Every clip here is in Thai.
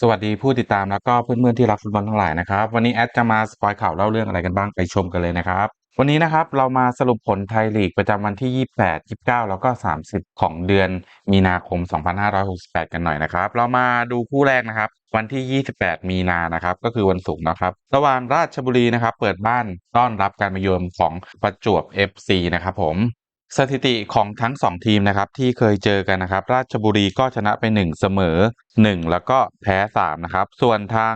สวัสดีผู้ติดตามแล้วก็เพื่อนๆที่รักฟุตบอลทั้งหลายนะครับ วันนี้แอดจะมาสปอยข่าวเล่าเรื่องอะไรกันบ้างไปชมกันเลยนะครับ วันนี้นะครับเรามาสรุปผลไทยลีกประจำวันที่ 28 29 แล้วก็ 30 ของเดือนมีนาคม 2568 กันหน่อยนะครับ เรามาดูคู่แรกนะครับ วันที่ 28 มีนานะครับ ก็คือวันศุกร์นะครับ ระหว่างราชบุรีนะครับ เปิดบ้านต้อนรับการมาเยือนของประจวบ FC นะครับผมสถิติของทั้ง 2 ทีมนะครับที่เคยเจอกันนะครับ ราชบุรีก็ชนะไป 1 เสมอ 1 แล้วก็แพ้3นะครับส่วนทาง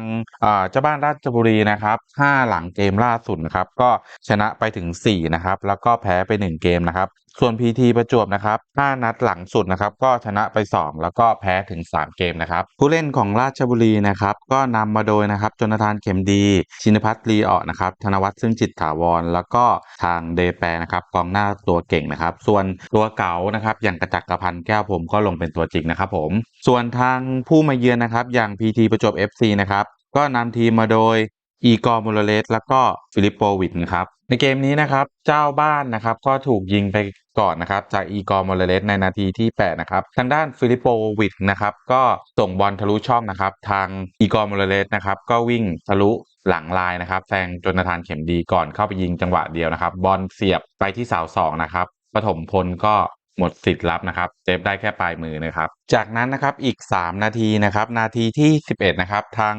เจ้าบ้านราชบุรีนะครับ5หลังเกมล่าสุดนะครับก็ชนะไปถึง4นะครับแล้วก็แพ้ไป 1 เกมนะครับส่วน PT ประจวบนะครับ5นัดหลังสุดนะครับก็ชนะไป 2 แล้วก็แพ้ถึง 3 เกมนะครับผู้เล่นของราชบุรีนะครับก็นำมาโดยนะครับจนทานเข็มดี ชินพัฒน์ลีออกนะครับธนวัฒน์ซึ่งจิตถาวร แล้วก็ทางเดแปรนะครับกองหน้าตัวเก่งนะครับ ส่วนตัวเก๋านะครับอย่างกระจักรพันแก้วผมก็ลงเป็นตัวจริงนะครับผม ส่วนทางผู้มาเยือนนะครับ อย่าง PT ประจวบ FC นะครับ ก็นำทีมมาโดยอีกอร์มูลเลสแล้วก็ฟิลิปโปวิชนะครับ ในเกมนี้นะครับ เจ้าบ้านนะครับ ก็ถูกยิงไปก่อนนะครับ จากอีกอร์มูลเลสในนาทีที่ 8 นะครับ ทางด้านฟิลิปโปวิชนะครับ ก็ส่งบอลทะลุช่องนะครับ ทางอีกอร์มูลเลสนะครับ ก็วิ่งทะลุหลังลายนะครับแซงจนทานเข็มดีก่อนเข้าไปยิงจังหวะเดียวนะครับ บอลเสียบไปที่เสาสองนะครับปฐมพลก็ หมดสิทธิ์รับนะครับเซฟได้แค่ปลายมือนะครับ จากนั้นนะครับอีก 3 นาทีนะครับ นาทีที่ 11 นะครับ ทาง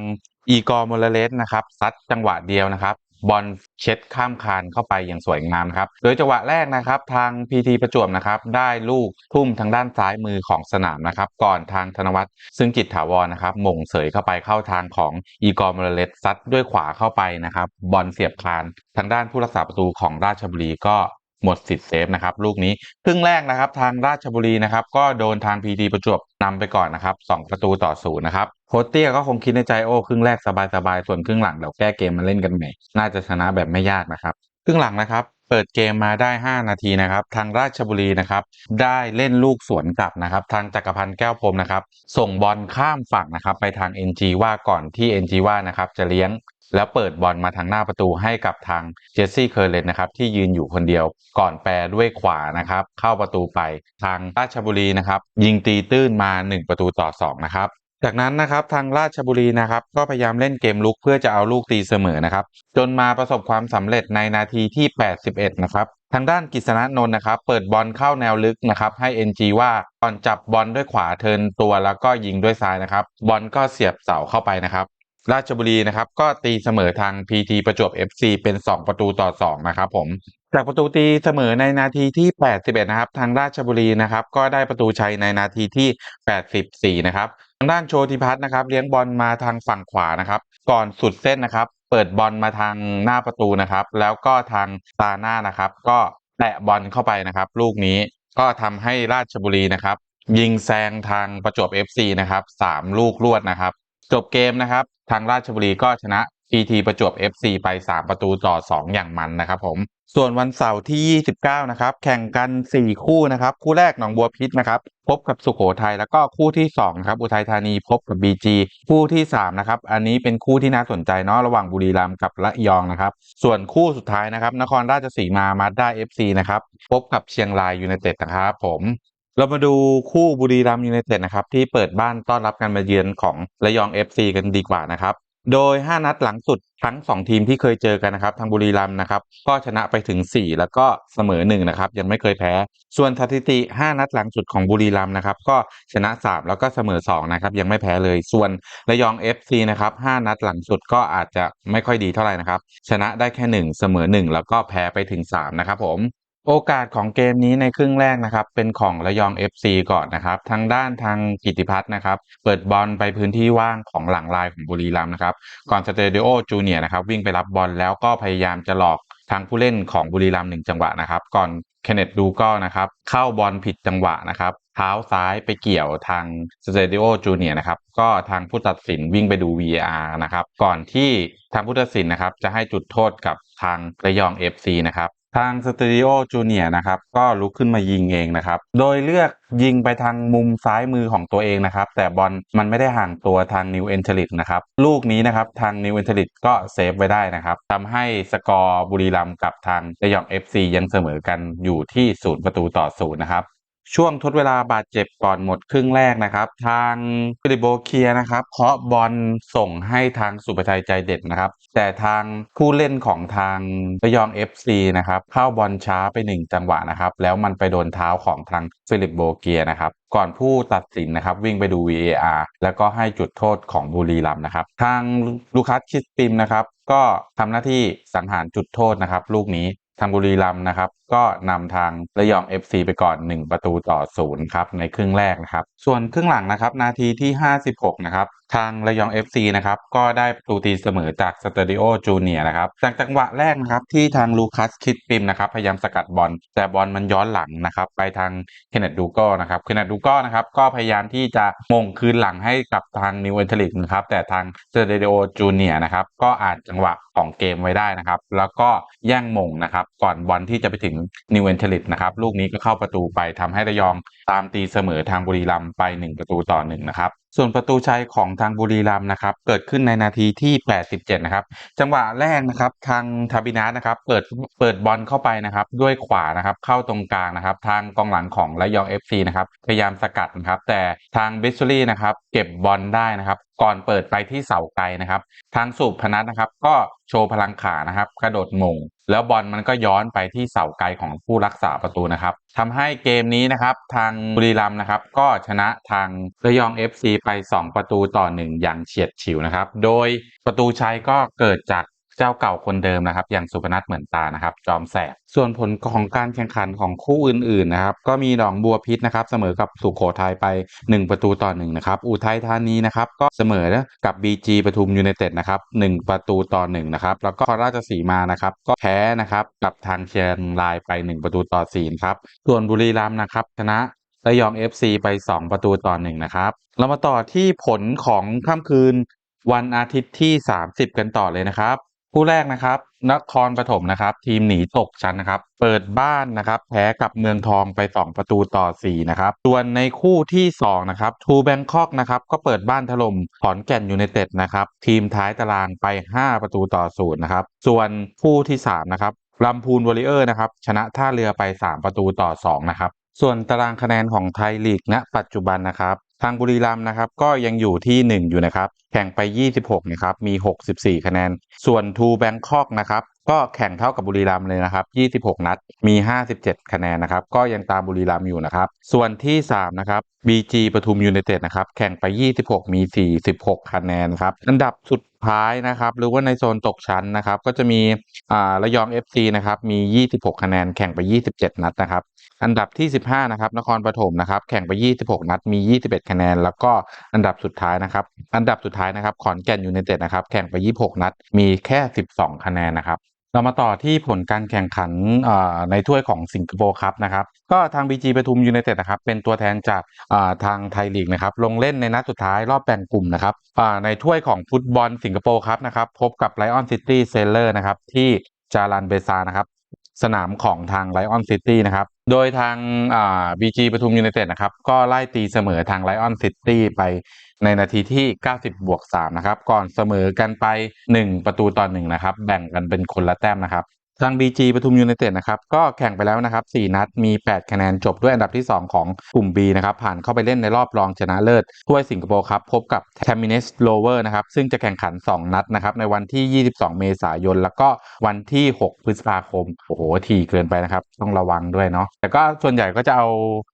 อีกอร์โมเลสนะครับซัดจังหวะเดียวนะครับบอลเช็ดข้ามคานเข้าไปอย่างสวยงามครับ โดยจังหวะแรกนะครับ ทางพีทีประจวบนะครับ ได้ลูกทุ่มทางด้านซ้ายมือของสนามนะครับ ก่อนทางธนวัฒน์ซึ่งจิตถาวรนะครับมงเสยเข้าไปเข้าทางของอีกอร์โมเลสซัดด้วยขวาเข้าไปนะครับ บอลเสียบคาน ทางด้านผู้รักษาประตูของราชบุรีก็ หมดสิทธิ์เซฟนะครับลูกนี้ครึ่งแรกนะครับทางราชบุรีนะครับก็โดนทางพีทีประจวบนำไปก่อนนะครับสองประตูต่อศูนย์นะครับโคชเตี้ยก็คงคิดในใจโอ้ครึ่งแรกสบายๆส่วนครึ่งหลังเดี๋ยวแก้เกมมาเล่นกันใหม่ น่าจะชนะแบบไม่ยากนะครับครึ่งหลังนะครับเปิดเกมมาได้ 5 นาทีนะครับทางราชบุรีนะครับได้เล่นลูกสวนกลับนะครับ ทางจักรพันธ์แก้วพรมนะครับส่งบอลข้ามฝั่งนะครับไปทาง NG ว่าก่อนที่ NG ว่านะครับจะเลี้ยง แล้วเปิดบอลมาทางหน้าประตูให้กับทางเจสซี่เคอร์เลนนะครับที่ยืนอยู่คนเดียวก่อนแปรด้วยขวานะครับเข้าประตูไปทางราชบุรีนะครับยิงตีตื้นมา 1 ประตูต่อ2นะครับจากนั้นนะครับทางราชบุรีนะครับก็พยายามเล่นเกมลุกเพื่อจะเอาลูกตีเสมอนะครับจนมาประสบความสำเร็จในนาทีที่ 81 นะครับทางด้านกฤษณะนนท์นะครับเปิดบอลเข้าแนวลึกนะครับให้ NG ว่าก่อนจับบอลด้วยขวาเทินตัวแล้วก็ยิงด้วยซ้ายนะครับบอลก็เสียบเสาเข้าไปนะครับ ราชบุรีนะครับก็ตีเสมอทาง PT ประจวบ FC เป็น 2 ประตูต่อ 2 นะครับผม จากประตูตีเสมอในนาทีที่ 81 นะครับ ทางราชบุรีนะครับ ก็ได้ประตูชัยในนาทีที่ 84 นะครับทางด้านโชติพัฒน์นะครับ เลี้ยงบอลมาทางฝั่งขวานะครับ ก่อนสุดเส้นนะครับ เปิดบอลมาทางหน้าประตูนะครับ แล้วก็ทางตาหน้านะครับ ก็แตะบอลเข้าไปนะครับ ลูกนี้ก็ทำให้ราชบุรีนะครับ ยิงแซงทางประจวบ FC นะครับ3ลูกรวดนะครับ จบเกมนะครับ ทางราชบุรีก็ชนะ PT ประจวบ FC ไป 3 ประตูต่อ 2 อย่างมันนะครับผมส่วนวันเสาร์ที่ 29 นะครับ แข่งกัน 4 คู่นะครับ คู่แรกหนองบัวพิษนะครับ พบกับสุโขทัย แล้วก็คู่ที่2นะครับ อุทัยธานีพบกับ BG คู่ที่3นะครับ อันนี้เป็นคู่ที่น่าสนใจเนาะ ระหว่างบุรีรัมย์กับระยองนะครับ ส่วนคู่สุดท้ายนะครับ นครราชสีมามาด้า FC นะครับ พบกับเชียงรายยูไนเต็ดนะครับผม เรามาดูคู่บุรีรัมย์ยูไนเต็ดนะครับที่เปิดบ้านต้อนรับการมาเยือนของระยอง FC กันดีกว่านะครับ โดย 5 นัดหลังสุดทั้ง 2 ทีมที่เคยเจอกันนะครับ ทางบุรีรัมย์นะครับ ก็ชนะไปถึง 4 แล้วก็เสมอ1นะครับยังไม่เคยแพ้ ส่วนสถิติ 5 นัดหลังสุดของบุรีรัมย์นะครับก็ชนะ 3 แล้วก็เสมอ2นะครับยังไม่แพ้เลย ส่วนระยอง FC นะครับ5นัดหลังสุดก็อาจจะไม่ค่อยดีเท่าไหร่นะครับชนะได้แค่ 1 เสมอ 1 แล้วก็แพ้ไปถึง3นะครับผม โอกาสของเกมนี้ในครึ่งแรกนะครับ เป็นของระยอง FC ก่อนนะครับ ทางด้านทางกิติพัฒน์นะครับ เปิดบอลไปพื้นที่ว่างของหลังลายของบุรีรัมย์นะครับ ก่อนสเตเดโอจูเนียนะครับ วิ่งไปรับบอลแล้วก็พยายามจะหลอกทางผู้เล่นของบุรีรัมย์หนึ่งจังหวะนะครับ ก่อนเคนเนตดูก็นะครับ เข้าบอลผิดจังหวะนะครับเท้าซ้ายไปเกี่ยวทางสเตเดโอจูเนียนะครับ ก็ทางผู้ตัดสินวิ่งไปดู VR นะครับ ก่อนที่ทางผู้ตัดสินนะครับ จะให้จุดโทษกับทางระยอง FC นะครับ ทางสตูดิโอจูเนียนะครับก็ลุกขึ้นมายิงเองนะครับ โดยเลือกยิงไปทางมุมซ้ายมือของตัวเองนะครับ แต่บอลมันไม่ได้ห่างตัวทางนิวเอนเทลิตนะครับ ลูกนี้นะครับทางนิวเอนเทลิตก็เซฟไว้ได้นะครับทำให้สกอร์บุรีรัมย์กับทางระยอง FC ยังเสมอกันอยู่ที่ศูนย์ประตูต่อศูนย์นะครับ ช่วงทดเวลาบาดเจ็บก่อนหมดครึ่งแรกนะครับ ทางฟิลิปโบเคียนะครับเคาะบอลส่งให้ทางสุประชัยใจเด็ดนะครับ แต่ทางผู้เล่นของทางระยอง FC นะครับเข้าบอลช้าไปหนึ่งจังหวะนะครับ แล้วมันไปโดนเท้าของทางฟิลิปโบเกียนะครับก่อนผู้ตัดสินนะครับวิ่งไปดู VAR แล้วก็ให้จุดโทษของบุรีรัมนะครับ ทางลูคัสคิสปิมนะครับก็ทำหน้าที่สังหารจุดโทษนะครับ ลูกนี้ ทางบุรีรัมย์นะครับ ก็นำทางระยอง FC ไปก่อน 1 ประตูต่อศูนย์ครับในครึ่งแรกนะครับ ส่วนครึ่งหลังนะครับ นาทีที่ 56 นะครับ ทางระยอง FC นะครับก็ได้ประตูตีเสมอจากสเตดิโอจูเนียนะครับจากจังหวะแรกนะครับที่ทางลูคัสคิดปิมนะครับพยายามสกัดบอลแต่บอลมันย้อนหลังนะครับไปทางเคนเนตดูโก้นะครับเคนเนตดูโก้นะครับก็พยายามที่จะมงคืนหลังให้กับทางนิวเอนเทลิกนะครับแต่ทางสเตดิโอจูเนียนะครับก็อาจจังหวะของเกมไว้ได้นะครับแล้วก็แย่งมงนะครับก่อนบอลที่จะไปถึงนิวเอนเทลิกนะครับลูกนี้ก็เข้าประตูไปทำให้ระยองตามตีเสมอทางบุรีรัมย์ไป 1 ประตูต่อ1นะครับ ส่วนประตูชัยของทางบุรีรัมย์นะครับ เกิดขึ้นในนาทีที่ 87 นะครับ จังหวะแรกนะครับทางทาบินาสนะครับ เปิดเปิดบอลเข้าไปนะครับ ด้วยขวานะครับ เข้าตรงกลางนะครับ ทางกองหลังของระยอง FC นะครับ พยายามสกัดนะครับ แต่ทางเบสซูรี่นะครับ เก็บบอลได้นะครับ ก่อนเปิดไปที่เสาไกลนะครับ ทางสูบพนัทนะครับ ก็โชว์พลังขานะครับ กระโดดมงแล้วบอลมันก็ย้อนไปที่เสาไกลของผู้รักษาประตูนะครับทำให้เกมนี้นะครับ ทางบุรีรัมย์นะครับ ก็ชนะทางระยอง FC ไป 2 ประตูต่อ 1 อย่างเฉียดฉิวนะครับ โดยประตูชัยก็เกิดจาก จ้าเก่าคนเดิมนะครับ อย่างสุพนัทเหมือนตานะครับ จอมแสบส่วนผลของการแข่งขันของคู่อื่นๆนะครับ ก็มีหนองบัวพิษนะครับ เสมอกับสุโขทัยไป 1 ประตูต่อ1นะครับ อุทัยธานีนะครับ ก็เสมอกับ BG ปทุมยูไนเต็ดนะครับ1ประตูต่อ1นะครับ แล้วก็ราชสีมานะครับ ก็แพ้นะครับกับทางเชียงรายไป 1 ประตูต่อ4ครับ ส่วนบุรีรัมย์นะครับชนะระยอง FC ไป 2 ประตูต่อ1นะครับ เรามาต่อที่ผลของค่ำคืนวันอาทิตย์ที่ 30 กันต่อเลยนะครับ คู่แรกนะครับ นครปฐมนะครับ ทีมหนีตกชั้นนะครับ เปิดบ้านนะครับ แพ้กับเมืองทองไป 2 ประตูต่อ 4 นะครับ ส่วนในคู่ที่ 2 นะครับทูแบงคอกนะครับ ก็เปิดบ้านถล่มขอนแก่นยูไนเต็ดนะครับ ทีมท้ายตารางไป 5 ประตูต่อ 0 นะครับ ส่วนคู่ที่ 3 นะครับลำพูนวอริเออร์นะครับ ชนะท่าเรือไป 3 ประตูต่อ 2 นะครับ ส่วนตารางคะแนนของไทยลีกณปัจจุบันนะครับ ทางบุรีรัมย์นะครับก็ยังอยู่ที่ 1 อยู่นะครับ แข่งไป 26นะครับมี 64 คะแนน ส่วนทูแบงคอกนะครับก็แข่งเท่ากับบุรีรัมย์เลยนะครับ 26 นัด มี 57 คะแนนนะครับ ก็ยังตามบุรีรัมย์อยู่นะครับ ส่วนที่ 3 นะครับ BG ปทุมยูเนเต็ดนะครับ แข่งไป 26 มี 46 คะแนนครับ อันดับสุด ท้ายนะครับหรือว่าในโซนตกชั้นนะครับ ก็จะมีอ่าระยอง FC นะครับมี 26 คะแนนแข่งไป 27 นัดนะครับ อันดับที่ 15 นะครับนครปฐมนะครับแข่งไป 26 นัดมี 21 คะแนน แล้วก็อันดับสุดท้ายนะครับ อันดับสุดท้ายนะครับขอนแก่นยูไนเต็ดนะครับแข่งไป 26 นัดมีแค่ 12 คะแนนนะครับ เรามาต่อที่ผลการแข่งขันในถ้วยของสิงคโปร์ครับนะครับ ก็ทาง BG ปทุมยูไนเต็ดนะครับ เป็นตัวแทนจากทางไทยลีกนะครับ ลงเล่นในนัดสุดท้ายรอบแบ่งกลุ่มนะครับในถ้วยของฟุตบอลสิงคโปร์ครับนะครับ พบกับไลออนซิตี้เซเลอร์นะครับ ที่จารันเบซานะครับ สนามของทางไลออนซิตี้นะครับ โดยทางบีจีปทุมยูไนเต็ดนะครับ ก็ไล่ตีเสมอทางไลออนซิตี้ไปในนาทีที่ 90 บวก 3 นะครับ ก่อนเสมอกันไป 1 ประตูต่อ1นะครับ แบ่งกันเป็นคนละแต้มนะครับ ทาง BG ปทุมยูไนเต็ดนะครับก็แข่งไปแล้วนะครับ 4 นัดมี 8 คะแนนจบด้วยอันดับที่ 2 ของกลุ่ม B นะครับผ่านเข้าไปเล่นในรอบรองชนะเลิศถ้วยสิงคโปร์ครับพบกับ t a m i n e s Rover นะครับซึ่งจะแข่งขัน 2 นัดนะครับในวันที่ 22 เมษายน แล้วก็วันที่ 6 พฤษภาคม โอ้โหทีเกินไปนะครับ ต้องระวังด้วยเนาะแต่ก็ส่วนใหญ่ก็จะเอา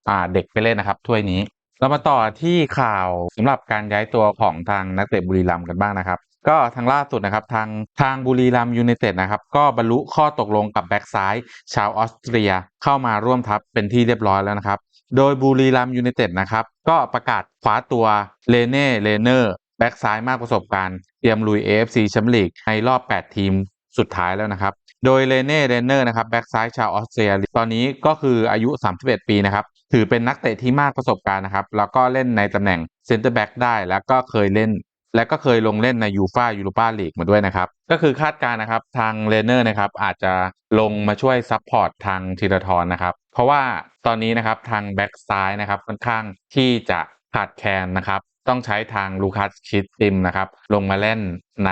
อ่าเด็กไปเล่นนะครับถ้วยนี้ เรามาต่อที่ข่าวสำหรับการย้ายตัวของทางนักเตะบุรีรัมย์กันบ้างนะครับ ก็ทางล่าสุดนะครับทางทางบุรีรัมยูไนเต็ดนะครับก็บรรลุข้อตกลงกับแบ็กซ้ายชาวออสเตรียเข้ามาร่วมทัพเป็นที่เรียบร้อยแล้วนะครับ โดยบุรีรัมย์ยูไนเต็ดนะครับก็ประกาศคว้าตัวเลเน่เลเนอร์แบ็กซ้ายมากประสบการณ์เตรียมลุย AFC แชมเปี้ยนลีกในรอบ 8 ทีมสุดท้ายแล้วนะครับ โดยเลเน่เรนเนอร์นะครับแบ็กซ้ายชาวออสเตรีย ตอนนี้ก็คืออายุ 31 ปีนะครับ ถือเป็นนักเตะที่มากประสบการณ์นะครับ แล้วก็เล่นในตำแหน่งเซนเตอร์แบ็กได้ แล้วก็เคยเล่น และก็เคยลงเล่นในยูฟายูโรปาลีกมาด้วยนะครับ ก็คือคาดการณ์นะครับทางเลเนอร์นะครับอาจจะลงมาช่วยซัพพอร์ตทางธีรทรนะครับ เพราะว่าตอนนี้นะครับทางแบ็กซ้ายนะครับค่อนข้างที่จะขาดแคลนนะครับต้องใช้ทางลูคัสคิดติมนะครับลงมาเล่นใน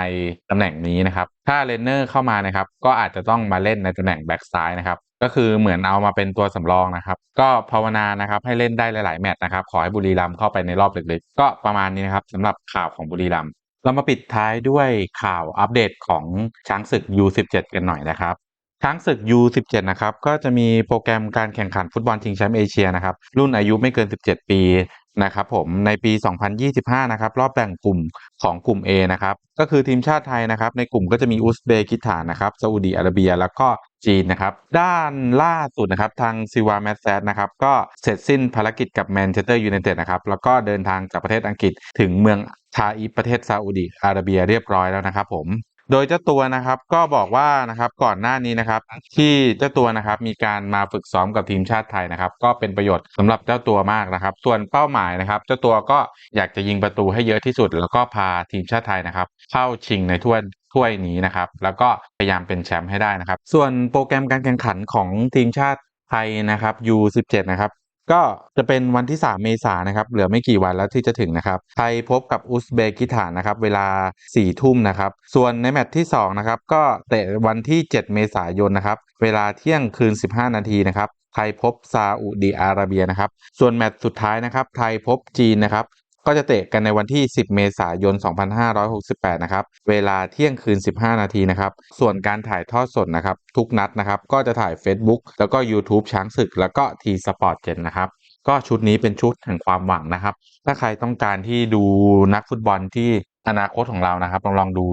ตำแหน่งนี้นะครับ ถ้าเลนเนอร์เข้ามานะครับ ก็อาจจะต้องมาเล่นในตำแหน่งแบ็กซ้ายนะครับ ก็คือเหมือนเอามาเป็นตัวสำรองนะครับ ก็ภาวนานะครับให้เล่นได้หลาย ๆ แมตช์นะครับ ขอให้บุรีรัมย์เข้าไปในรอบลึกๆ ก็ประมาณนี้นะครับสำหรับข่าวของบุรีรัมย์เรามาปิดท้ายด้วยข่าวอัปเดตของช้างศึก U17 กันหน่อยนะครับช้างศึก U17 นะครับ ก็จะมีโปรแกรมการแข่งขันฟุตบอลชิงแชมป์เอเชียนะครับ รุ่นอายุไม่เกิน 17 ปี นะครับผมในปี 2025 นะครับรอบแบ่งกลุ่มของกลุ่ม A นะครับก็คือทีมชาติไทยนะครับในกลุ่มก็จะมีอุซเบกิสถานนะครับซาอุดีอาระเบีย แล้วก็จีนนะครับด้านล่าสุดนะครับทางซิวาแมสแซดนะครับก็เสร็จสิ้นภารกิจกับแมนเชสเตอร์ยูไนเต็ดนะครับแล้วก็เดินทางจากประเทศอังกฤษถึงเมืองทาอิฟประเทศซาอุดีอาระเบียเรียบร้อยแล้วนะครับผม โดยเจ้าตัวนะครับก็บอกว่านะครับก่อนหน้านี้นะครับที่เจ้าตัวนะครับมีการมาฝึกซ้อมกับทีมชาติไทยนะครับก็เป็นประโยชน์สำหรับเจ้าตัวมากนะครับ ส่วนเป้าหมายนะครับ เจ้าตัวก็อยากจะยิงประตูให้เยอะที่สุด แล้วก็พาทีมชาติไทยนะครับ เข้าชิงในถ้วยถ้วยนี้นะครับ แล้วก็พยายามเป็นแชมป์ให้ได้นะครับ ส่วนโปรแกรมการแข่งขันของทีมชาติไทยนะครับ U17 นะครับ ก็จะเป็นวันที่ 3 เมษายนนะครับเหลือไม่กี่วันแล้วที่จะถึงนะครับไทยพบกับอุซเบกิสถานนะครับเวลา 4 ทุ่มนะครับส่วนในแมตช์ที่2นะครับก็เตะวันที่ 7 เมษายนนะครับเวลาเที่ยงคืน 15 นาทีนะครับไทยพบซาอุดีอาระเบียนะครับส่วนแมตช์สุดท้ายนะครับไทยพบจีนนะครับ ก็จะเตะกันในวันที่ 10 เมษายน 2568 นะครับ เวลาเที่ยงคืน 15 นาทีนะครับ ส่วนการถ่ายทอดสดนะครับ ทุกนัดนะครับ ก็จะถ่าย Facebook แล้วก็ YouTube ช้างศึก แล้วก็ทีสปอร์ตเจนนะครับ ก็ชุดนี้เป็นชุดแห่งความหวังนะครับ ถ้าใครต้องการที่ดูนักฟุตบอลที่อนาคตของเรานะครับ ลองลองดู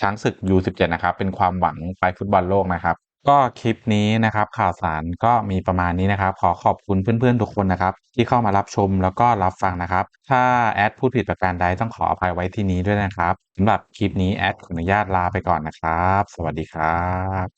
ช้างศึก U17 นะครับ เป็นความหวังไปฟุตบอลโลกนะครับ ก็คลิปนี้นะครับข่าวสารก็มีประมาณนี้นะครับ ขอขอบคุณเพื่อนๆทุกคนนะครับ ที่เข้ามารับชมแล้วก็รับฟังนะครับ ถ้าแอดพูดผิดประการใดต้องขออภัยไว้ที่นี้ด้วยนะครับสำหรับคลิปนี้แอดขออนุญาตลาไปก่อนนะครับ สวัสดีครับ